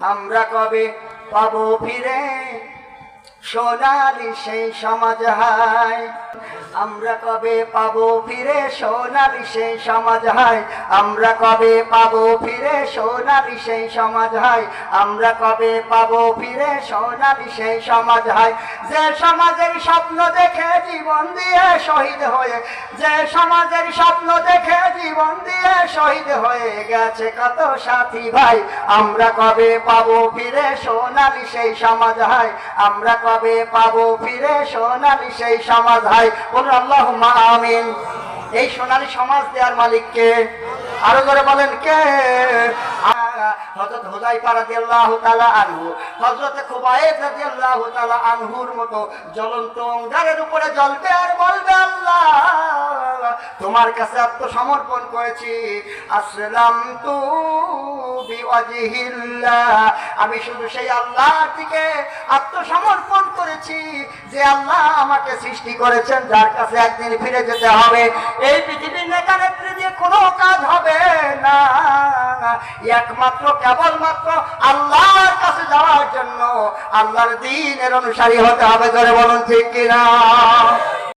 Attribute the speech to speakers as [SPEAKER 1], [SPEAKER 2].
[SPEAKER 1] আমরা কবে পাবো ফিরে? সোনালি সেই সমাজ হায়। আমরা কবে পাবো ফিরে? সোনালি সেই সমাজ হায়। আমরা কবে পাবো ফিরে? সোনালি সেই সমাজ হায়। আমরা কবে পাবো ফিরে? সোনালি সেই সমাজ হায়। যে সমাজের স্বপ্ন দেখে জীবন দিয়ে শহীদ হয়ে, যে সমাজের স্বপ্ন দেখে জীবন শহীদ হয়ে গেছে কত সাথী ভাই? আমরা কবে পাবো ফিরে? সোনালি সেই সমাজ হায়। আমরা কবে পাবো ফিরে? সোনালি সেই সমাজ হায়। বলুন আল্লাহ আমিন। এই সোনালি সমাজ দেওয়ার মালিককে আরও করে বলেন, কে? জ্বলন্ত অঙ্গারের উপরে জ্বলবে আর বলবে আল্লাহ। তোমার কাছে আত্মসমর্পণ করেছি। আসলাম তু আমি শুধু সেই আল্লাহর দিকে আত্মসমর্পণ করেছি যে আল্লাহ আমাকে সৃষ্টি করেছেন, যার কাছে একদিন ফিরে যেতে হবে। এই পৃথিবীর নেতা নেত্রী দিয়ে কোনো কাজ হবে না। একমাত্র, কেবলমাত্র আল্লাহর কাছে যাওয়ার জন্য আল্লাহর দিনের অনুসারী হতে হবে। ধরে বলুন, ঠিক কিনা?